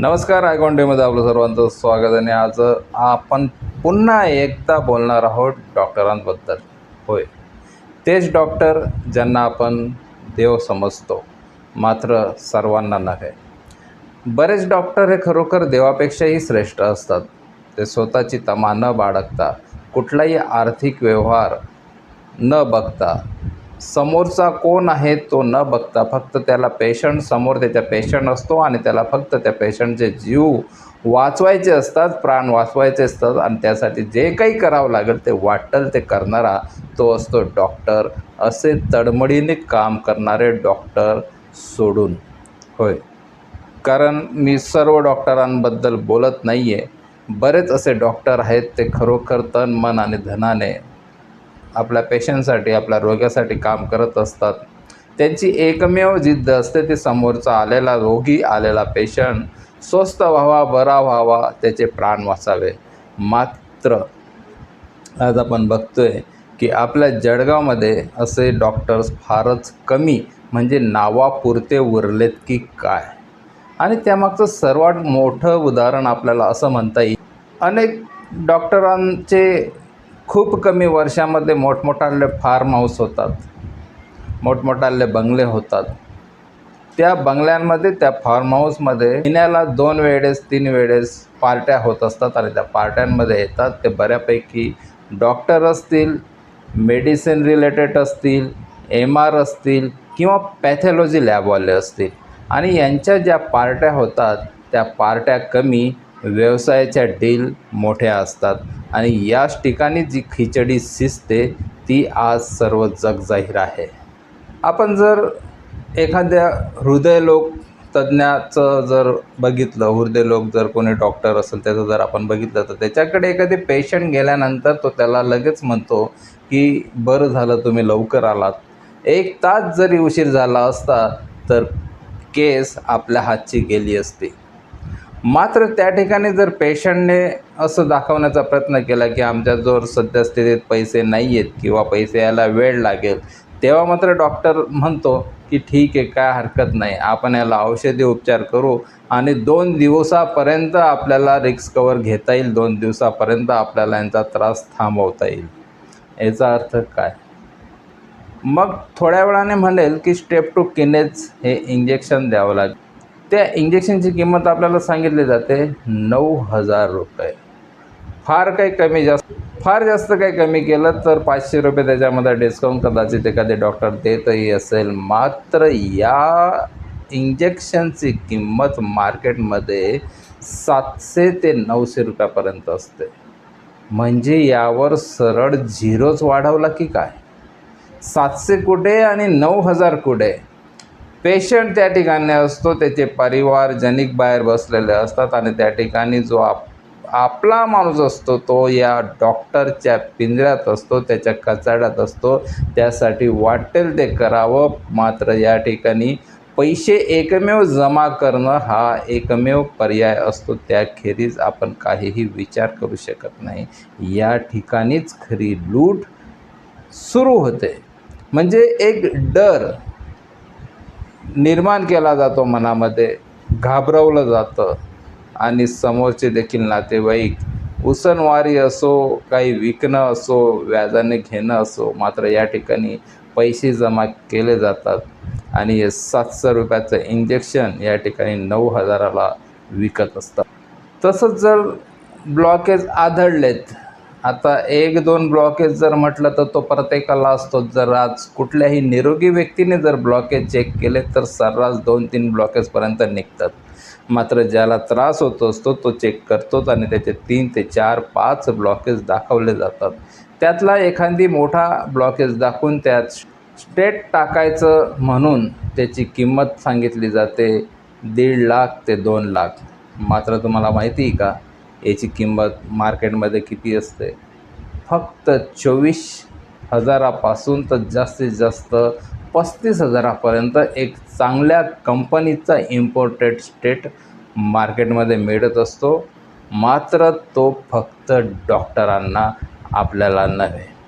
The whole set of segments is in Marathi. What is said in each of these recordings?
नमस्कार आयकॉन्डेमध्ये आपलं सर्वांचं स्वागत आणि आज आपण पुन्हा एकदा बोलणार आहोत डॉक्टरांबद्दल. होय. तेच डॉक्टर ज्यांना आपण देव समजतो मात्र सर्वांना नव्हे. बरेच डॉक्टर हे खरोखर देवापेक्षाही श्रेष्ठ असतात. ते स्वतःची तमा न बाळगता कुठलाही आर्थिक व्यवहार न बघता समोरचा कोण आहे तो न बघता फक्त त्याला पेशंट समोर त्याच्या पेशंट असतो आणि त्याला फक्त त्या पेशंटचे जीव वाचवायचे असतात प्राण वाचवायचे असतात आणि त्यासाठी जे काही करावं लागेल ते वाटेल ते करणारा तो असतो डॉक्टर असे तडमडीने काम करणारे डॉक्टर सोडून. होय. कारण मी सर्व डॉक्टरांबद्दल बोलत नाही आहे बरेच असे डॉक्टर आहेत ते खरोखर तन मन आणि धनाने आपल्या पेशंटसाठी आपल्या रोग्यासाठी काम करत असतात. त्यांची एकमेव जिद्द असते ती समोरचा आलेला रोगी आलेला पेशंट स्वस्त व्हावा बरा व्हावा त्याचे प्राण वाचावे. मात्र आज आपण बघतोय की आपल्या जळगावमध्ये असे डॉक्टर्स फारच कमी म्हणजे नावापुरते उरलेत की काय? आणि त्यामागचं सर्वात मोठं उदाहरण आपल्याला असं म्हणता येईल. अनेक डॉक्टरांचे खूप कमी वर्षामध्ये मोठमोठाले फार्म हाऊस होतात. मोठमोठाले बंगले होतात. त्या बंगल्यांमध्ये त्या फार्म हाऊसमध्ये महिन्याला दोन वेळेस तीन वेळेस पार्ट्या होत असतात आणि त्या पार्ट्यांमध्ये येतात. ते बऱ्यापैकी डॉक्टर असतील मेडिसिन रिलेटेड असतील एम आर असतील किंवा पॅथॉलॉजी लॅबवाले असतील. आणि यांच्या ज्या पार्ट्या होतात त्या पार्ट्या कमी व्यवसायाच्या डील मोठ्या असतात. आणि याच ठिकाणी जी खिचडी शिजते ती आज सर्व जग जाहीर आहे. आपण जर एखाद्या हृदयलोक तज्ज्ञाचं जर बघितलं हृदयलोक जर कोणी डॉक्टर असेल त्याचं जर आपण बघितलं तर त्याच्याकडे एखादे पेशंट गेल्यानंतर तो त्याला लगेच म्हणतो की बरं झालं तुम्ही लवकर आलात. एक तास जरी उशीर झाला असता तर केस आपल्या हातची गेली असती. मात्र त्या ठिकाणी जर पेशंटने असं दाखवण्याचा प्रयत्न केला की आमच्याजवळ सध्या स्थितीत पैसे नाही आहेत किंवा पैसे यायला वेळ लागेल तेव्हा मात्र डॉक्टर म्हणतो की ठीक आहे काय हरकत नाही. आपण याला औषधी उपचार करू आणि दोन दिवसापर्यंत आपल्याला रिक्स कवर घेता येईल. दोन दिवसापर्यंत आपल्याला यांचा त्रास थांबवता येईल. याचा अर्थ काय? मग थोड्या वेळाने म्हणेल की स्टेप टू किनेज हे इंजेक्शन द्यावं लागेल. त्या इंजेक्शनची किंमत आपल्याला सांगितली जाते नऊ हजार रुपये. फार काही कमी जास्त फार जास्त काही कमी केलं तर पाचशे रुपये त्याच्यामध्ये डिस्काउंट कदाचित एखादे डॉक्टर देतही असेल. मात्र या इंजेक्शनची किंमत मार्केटमध्ये सातशे ते नऊशे रुपयापर्यंत असते. म्हणजे यावर सरळ झिरोच वाढवला की काय? सातशे कुठे आणि नऊ हजार कुठे? पेशंट त्या ठिकाणी असतो त्याचे परिवारजनिक बाहेर बसलेले असतात आणि त्या ठिकाणी जो आप आपला माणूस असतो तो या डॉक्टरच्या पिंजऱ्यात असतो त्याच्या कचाड्यात असतो. त्यासाठी वाटेल ते करावं मात्र या ठिकाणी पैसे एकमेव जमा करणं हा एकमेव पर्याय असतो. त्याखेरीज आपण काहीही विचार करू शकत नाही. या ठिकाणीच खरी लूट सुरू होते. म्हणजे एक डर निर्माण केला जातो मनामध्ये घाबरवलं जातं. आणि समोरचे देखील नातेवाईक उसनवारी असो काही विकणं असो व्याजाने घेणं असो मात्र या ठिकाणी पैसे जमा केले जातात. आणि हे सातशे रुपयाचं इंजेक्शन या ठिकाणी नऊ हजाराला विकत असतात. तसंच जर ब्लॉकेज आढळलेत आता एक दोन ब्लॉकेज जर म्हटलं तर तो प्रत्येकाला असतो जर आज कुठल्याही निरोगी व्यक्तीने जर ब्लॉकेज चेक केले तर सर्रास दोन तीन ब्लॉकेजपर्यंत निघतात. मात्र ज्याला त्रास होतो असतो तो चेक करतोच आणि त्याचे तीन ते चार पाच ब्लॉकेज दाखवले जातात. त्यातला एखादी मोठा ब्लॉकेज दाखवून त्यात स्टेट टाकायचं म्हणून त्याची किंमत सांगितली जाते दीड लाख ते दोन लाख. मात्र तुम्हाला माहिती आहे का? याची किंमत मार्केटमध्ये किती असते? फक्त चोवीस हजारापासून तर जास्तीत जास्त पस्तीस हजारापर्यंत एक चांगल्या कंपनीचा इम्पोर्टेड स्टेट मार्केटमध्ये मिळत असतो. मात्र तो फक्त डॉक्टरांना आपल्याला नव्हे.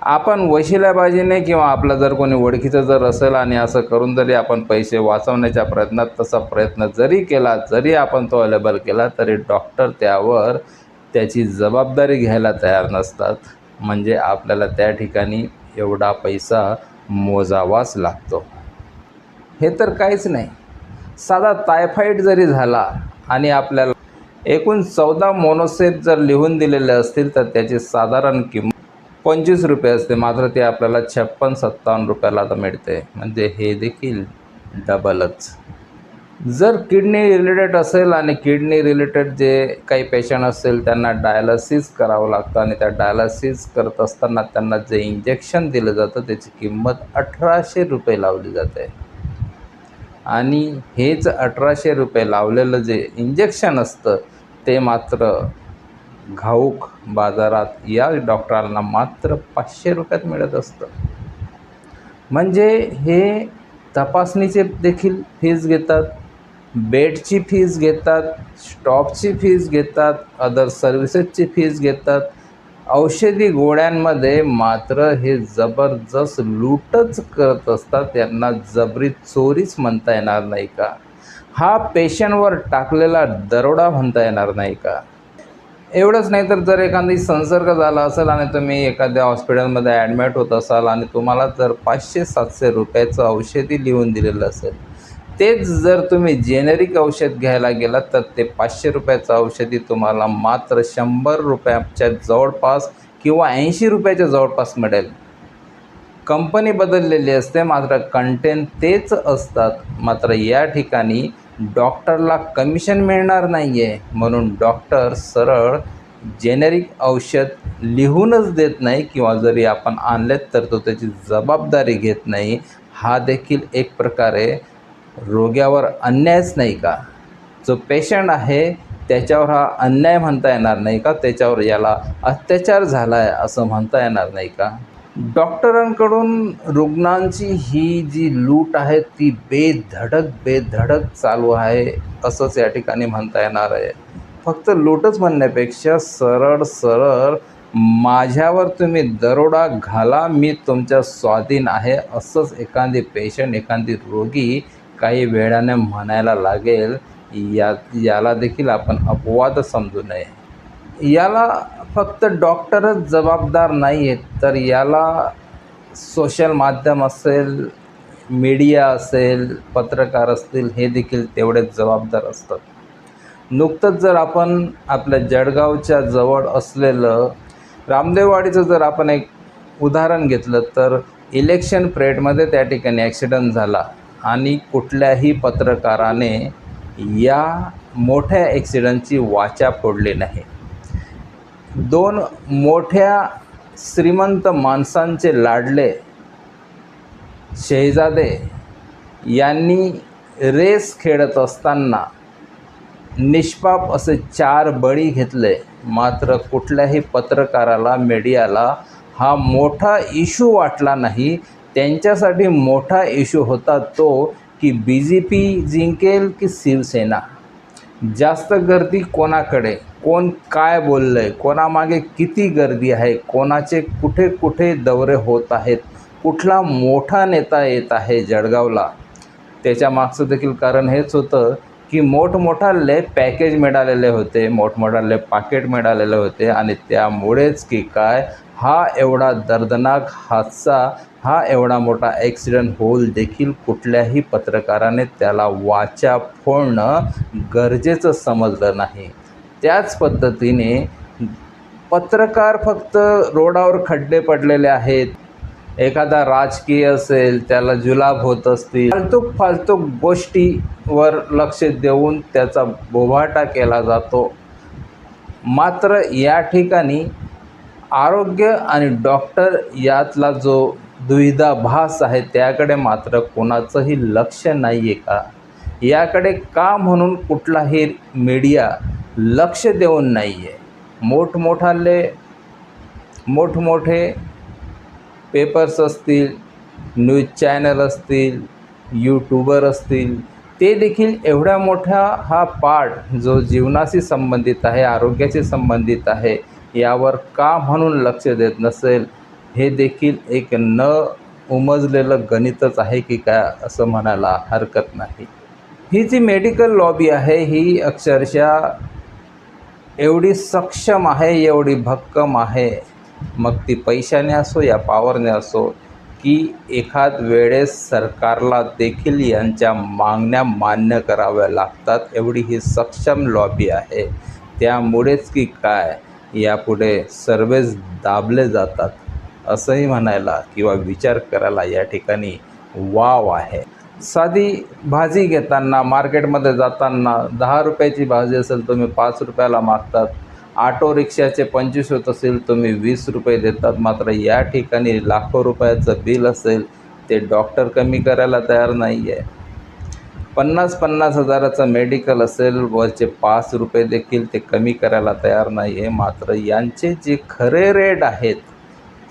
आपण वशिलाबाजीने किंवा आपलं जर कोणी ओळखीचं जर असेल आणि असं करून जरी आपण पैसे वाचवण्याच्या प्रयत्नात तसा प्रयत्न जरी केला जरी आपण तो अवेलेबल केला तरी डॉक्टर त्यावर त्याची जबाबदारी घ्यायला तयार नसतात. म्हणजे आपल्याला त्या ठिकाणी एवढा पैसा मोजावाच लागतो. हे तर काहीच नाही. साधा टायफॉईड जरी झाला आणि आपल्याला एकूण चौदा मोनोसेप जर लिहून दिलेले असतील तर त्याची साधारण किंमत पंचवीस रुपये असते. मात्र ते आपल्याला छप्पन सत्तावन्न रुपयाला आता मिळते. म्हणजे हे देखील डबलच. जर किडनी रिलेटेड असेल आणि किडनी रिलेटेड जे काही पेशंट असेल त्यांना डायलिसिस करावं लागतं आणि त्या डायलिसिस करत असताना त्यांना जे इंजेक्शन दिलं जातं त्याची किंमत अठराशे रुपये लावली जाते. आणि हेच अठराशे रुपये लावलेलं जे इंजेक्शन असतं ते मात्र घाऊक बाजारात या डॉक्टरांना मात्र पाचशे रुपयात मिळत असतं. म्हणजे हे तपासणीचे देखील फीज घेतात बेडची फीज घेतात स्टॉपची फीज घेतात अदर सर्व्हिसेसची फीज घेतात. औषधी गोळ्यांमध्ये मात्र हे जबरदस्त लूटच करत असतात. त्यांना जबरी चोरीच म्हणता येणार नाही का? हा पेशंटवर टाकलेला दरोडा म्हणता येणार नाही का? एवढंच नाही तर जर एखादी संसर्ग झाला असेल आणि तुम्ही एखाद्या हॉस्पिटलमध्ये ॲडमिट होत असाल आणि तुम्हाला जर पाचशे सातशे रुपयाचं औषधी लिहून दिलेलं असेल तेच जर तुम्ही जेनेरिक औषध घ्यायला गेलात तर ते पाचशे रुपयाचं औषधी तुम्हाला मात्र शंभर रुपयाच्या जवळपास किंवा ऐंशी रुपयाच्या जवळपास मिळेल. कंपनी बदललेली असते मात्र कंटेंट तेच असतात. मात्र या ठिकाणी डॉक्टरला कमिशन मिळणार नाही आहे म्हणून डॉक्टर सरळ जेनेरिक औषध लिहूनच देत नाही किंवा जरी आपण आणलेत तर तो त्याची जबाबदारी घेत नाही. हा देखील एक प्रकारे रोग्यावर अन्यायच नाही का? जो पेशंट आहे त्याच्यावर हा अन्याय म्हणता येणार नाही का? त्याच्यावर याला अत्याचार झाला आहे असं म्हणता येणार नाही का? डॉक्टरांकडून रुग्णांची ही जी लूट आहे ती बेधडक बेधडक चालू आहे असंच या ठिकाणी म्हणता येणार आहे. फक्त लूटच म्हणण्यापेक्षा सरळ सरळ माझ्यावर तुम्ही दरोडा घाला मी तुमच्या स्वाधीन आहे असंच एखादी पेशंट एखादी रोगी काही वेळाने म्हणायला लागेल या याला देखील आपण अपवाद समजू नये. याला फक्त डॉक्टरच जबाबदार नाही आहेत तर याला सोशल माध्यम असेल मीडिया असेल पत्रकार असतील हे देखील तेवढेच जबाबदार असतात. नुकतंच जर आपण आपल्या जळगावच्या जवळ असलेलं रामदेववाडीचं जर आपण एक उदाहरण घेतलं तर इलेक्शन परेडमध्ये त्या ठिकाणी ॲक्सिडंट झाला आणि कुठल्याही पत्रकाराने या मोठ्या ॲक्सिडंटची वाचा फोडली नाही. दोन मोठ्या श्रीमंत माणसांचे लाडले शहेजादे यांनी रेस खेळत असताना निष्पाप असे चार बळी घेतले. मात्र कुठल्याही पत्रकाराला मीडियाला हा मोठा इशू वाटला नाही. त्यांच्यासाठी मोठा इशू होता तो की बी जे पी जिंकेल की शिवसेना. जास्त गर्दी कोणाकडे? कोण काय बोललं आहे कोणामागे किती गर्दी आहे? कोणाचे कुठे कुठे दौरे होत आहेत? कुठला मोठा नेता येत आहे जळगावला? त्याच्या मागचं देखील कारण हेच होतं की मोठमोठाले पॅकेज मिळालेले होते मोठमोठाले पाकिट मिळालेले होते आणि त्यामुळेच की काय हा एवढा दर्दनाक हादसा हा एवढा मोठा ॲक्सिडेंट होईल देखील कुठल्याही पत्रकाराने त्याला वाचा फोडणं गरजेचं समजलं नाही. त्याच पद्धतीने पत्रकार फक्त रोडावर खड्डे पडलेले आहेत. एखादा राजकीय असेल त्याला जुलाब होत असतील फालतूक फालतूक गोष्टीवर लक्ष देऊन त्याचा बोभाटा केला जातो. मात्र या ठिकाणी आरोग्य आणि डॉक्टर यातला जो दुविधाभास आहे त्याकडे मात्र कोणाचंही लक्ष नाही आहे का? याकडे का म्हणून कुठलाही मीडिया लक्ष देऊन नाही आहे मोठमोठाले मोठमोठे पेपर्स असतील न्यूज चॅनल असतील यूट्यूबर असतील ते देखील एवढ्या मोठा हा पार्ट जो जीवनाशी संबंधित आहे आरोग्याशी संबंधित आहे यावर का म्हणून लक्ष देत नसेल हे देखील एक न उमजलेलं गणितच आहे की काय असं म्हणायला हरकत नाही. ही जी मेडिकल लॉबी आहे ही अक्षरशः एवढी सक्षम आहे एवढी भक्कम आहे मग ती पैशाने असो या पावरने असो की एखाद वेळेस सरकारला देखील यांच्या मागण्या मान्य कराव्या लागतात एवढी ही सक्षम लॉबी आहे. त्यामुळेच की काय यापुढे सर्वेच दाबले जातात असंही म्हणायला किंवा विचार करायला या ठिकाणी वाव आहे. साधी भाजी घेताना मार्केटमध्ये जाताना दहा रुपयाची भाजी असेल तुम्ही पाच रुपयाला मागतात ऑटो रिक्षाचे पंचवीस होत असेल तुम्ही वीस रुपये देतात. मात्र या ठिकाणी लाखो रुपयाचं बिल असेल ते डॉक्टर कमी करायला तयार नाही आहे पन्नास पन्नास हजाराचं मेडिकल असेल वरचे पाच रुपये देखील ते कमी करायला तयार नाही आहे मात्र यांचे जे खरे रेट आहेत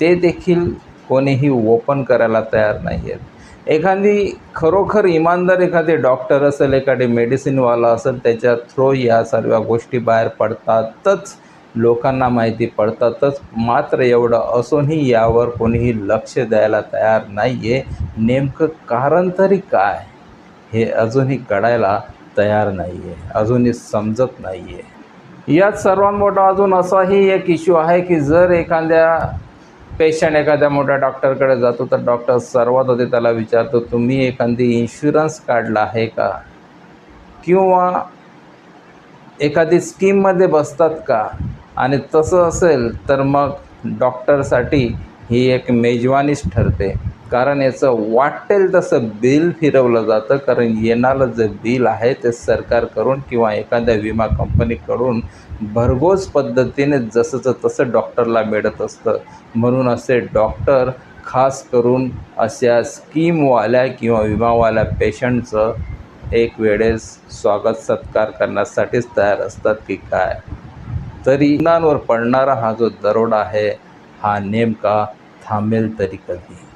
ते देखील कोणीही ओपन करायला तयार नाही आहेत एखादी खरोखर इमानदार एखादी डॉक्टर असेल एखादी मेडिसिनवाला असेल त्याच्या थ्रो या सर्व गोष्टी बाहेर पडतातच लोकांना माहिती पडतातच. मात्र एवढं असूनही यावर कोणीही लक्ष द्यायला तयार नाही आहे नेमकं कारण तरी काय? हे अजूनही कळायला तयार नाही आहे अजूनही समजत नाही आहे यात सर्वात मोठा अजून असाही एक इश्यू आहे की जर एखाद्या पेशंट एखाद्या मोठ्या डॉक्टरकडे जातो तर डॉक्टर सर्वात आधी त्याला विचारतो तुम्ही एखादी इन्शुरन्स काढला आहे का? किंवा एखादी स्कीममध्ये बसतात का? आणि तसं असेल तर मग डॉक्टरसाठी ही एक मेजवानीच ठरते. कारण याचं वाटेल तसं बिल फिरवलं जातं कारण येणारं जे बिल आहे ते सरकारकडून किंवा एखाद्या विमा कंपनीकडून भरघोस पद्धतीने जसंचं तसं डॉक्टरला मिळत असतं. म्हणून असे डॉक्टर खास करून अशा स्कीमवाल्या किंवा विमावाल्या पेशंटचं एक वेळेस स्वागत सत्कार करण्यासाठीच तयार असतात की काय. तरी रुग्णांवर पडणारा हा जो दरोडा आहे हा नेमका थांबेल तरी कधी.